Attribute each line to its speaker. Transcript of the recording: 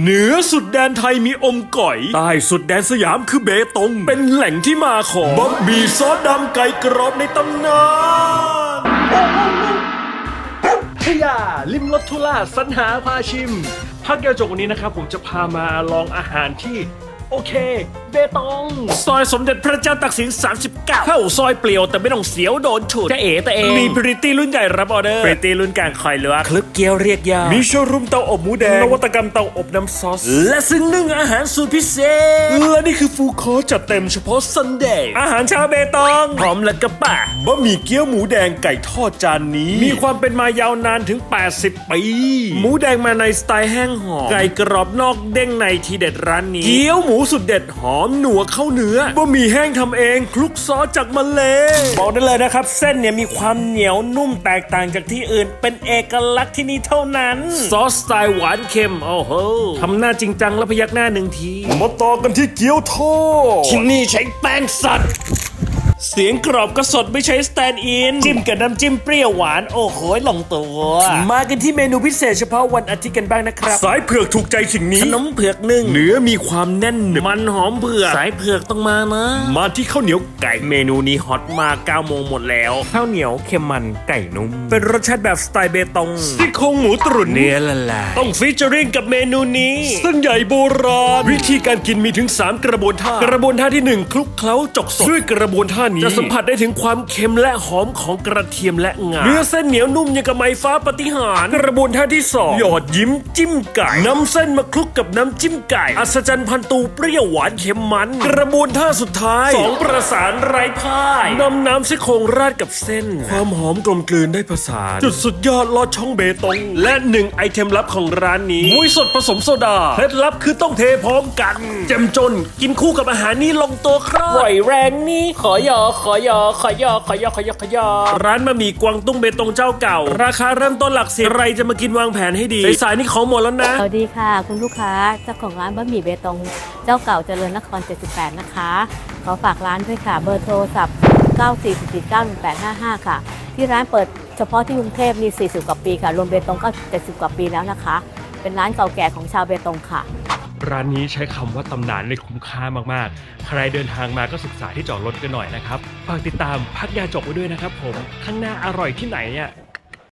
Speaker 1: เหนือสุดแดนไทยมีอมก่อย ใต้สุดแดนสยามคือเบตง เป็นแหล่งที่มาของบ๊อบบี้ซอสดำไก่กรอบในตำนาน
Speaker 2: พยาลิมรสทุล่าสรรหาพาชิมพักยาจบวันนี้นะครับผมจะพามาลองอาหารที่ โอเค เบตง
Speaker 1: ซอยสมเด็จพระเจ้าตักสิน 39 เข้าซอยเปลี่ยวแต่ไม่ต้องเสียวโดนฉุดจะเอ๋แต่เอง มีพริตตี้รุ่นใหญ่รับออเดอร์พริตตี้รุ่นกลางคอยเลือกคลึกเกี๊ยวเรียกยามีโชว์รูมเตาอบหมูแดงนวัตกรรมเตาอบน้ำซอส และซึ่งนึ่งอาหารสูตรพิเศษและนี่คือฟูลคอร์สจัดเต็มเฉพาะซันเดย์อาหารชาวเบตงพร้อมและกระปะบะหมี่เกี๊ยวหมูแดงไก่ทอดจานนี้ มีความเป็นมายาวนานถึง 80 ปี หมูแดงมาในสไตล์แห้งหอมไก่กรอบนอกเด้งในทีเด็ดร้านนี้ เกี๊ยวหมูสุดเด็ดหอมหนัวเข้าเนื้อบะหมี่แห้งทำเองคลุกซอสจากมาเลบอกได้เลยนะครับ เส้นเนี่ยมีความเหนียวนุ่มแตกต่างจากที่อื่น เป็นเอกลักษณ์ที่นี่เท่านั้น ซอสสไตล์หวานเค็มโอ้โหทำหน้าจริงจังแล้วพยักหน้าหนึ่งทีมาต่อกันที่เกี๊ยวทอดที่นี่ใช้แป้งสัตว์ เสียงกรอบก็สดไม่ใช้สแตนด์อิน จิ้มกับน้ำจิ้มเปรี้ยวหวาน โอ้โหลงตัว มากันที่เมนูพิเศษเฉพาะวันอาทิตย์กันบ้างนะครับ สายเผือกถูกใจสิ่งนี้ขนมเผือกนึ่งเนื้อมีความแน่นหนึบมันหอมเผือกสายเผือกต้องมานะ มาที่ข้าวเหนียวไก่เมนูนี้ฮอตมาก9โมงหมดแล้ว ข้าวเหนียวเค็มมันไก่นุ่ม เป็นรสชาติแบบสไตล์เบตงซี่โครงหมูตรุนเนื้อละลายต้องฟีเจอริงกับเมนูนี้เส้นใหญ่โบราณวิธีการกินมีถึง 3 กระบวนท่ากระบวนท่าที่ 1 คลุกเคล้าจกสดด้วยกระบวนท่านี้ จะสัมผัสได้ถึงความเค็มและหอมของกระเทียมและงาเนื้อเส้นเหนียวนุ่มยังกับไม้ฟ้าปฏิหารย์กระบวนท่าที่สองหยอดยิ้มจิ้มไก่นำเส้นมาคลุกกับน้ำจิ้มไก่อัศจรรย์พันตูเปรี้ยวหวานเค็มมัน กระบวนท่าสุดท้ายสองประสานไร้พ่ายนำน้ำซี่โครงราดกับเส้น ความหอมกลมกลืนได้ผสานจุดสุดยอดลอดช่องเบตง และหนึ่งไอเทมลับของร้านนี้มุ้ยสดผสมโซดาเคล็ดลับคือต้องเทพร้อมกัน เจ้มจนกินคู่กับอาหารนี้ลงตัวครับไหวแรงนี่ขอยอขอยอขอยอขอยอขอยอขอยอร้านบะหมี่กวางตุ้งเบตงเจ้าเก่า ราคาเริ่มต้นหลักสิบใครจะมากินวางแผนให้ดีสายๆนี่ของหมดแล้วนะ
Speaker 3: สวัสดีค่ะ คุณลูกค้าเจ้าของร้านบะหมี่เบตงเจ้าเก่าเจริญนคร 78 นะคะ ขอฝากร้านด้วยค่ะเบอร์โทรศัพท์ 944918555 ค่ะ ที่ร้านเปิดเฉพาะที่กรุงเทพมี40 กว่าปีค่ะ รวมเบตงก็ 70 กว่าปีแล้วนะคะ เป็นร้านเก่าแก่ของชาวเบตงค่ะ
Speaker 2: ร้านนี้ใช้คำว่าตำนานในคุ้มค่ามากๆ ใครเดินทางมาก็ศึกษาที่จอดรถกันหน่อยนะครับ ฝากติดตามพักยาจกไว้ด้วยนะครับผม ข้างหน้าอร่อยที่ไหนอะ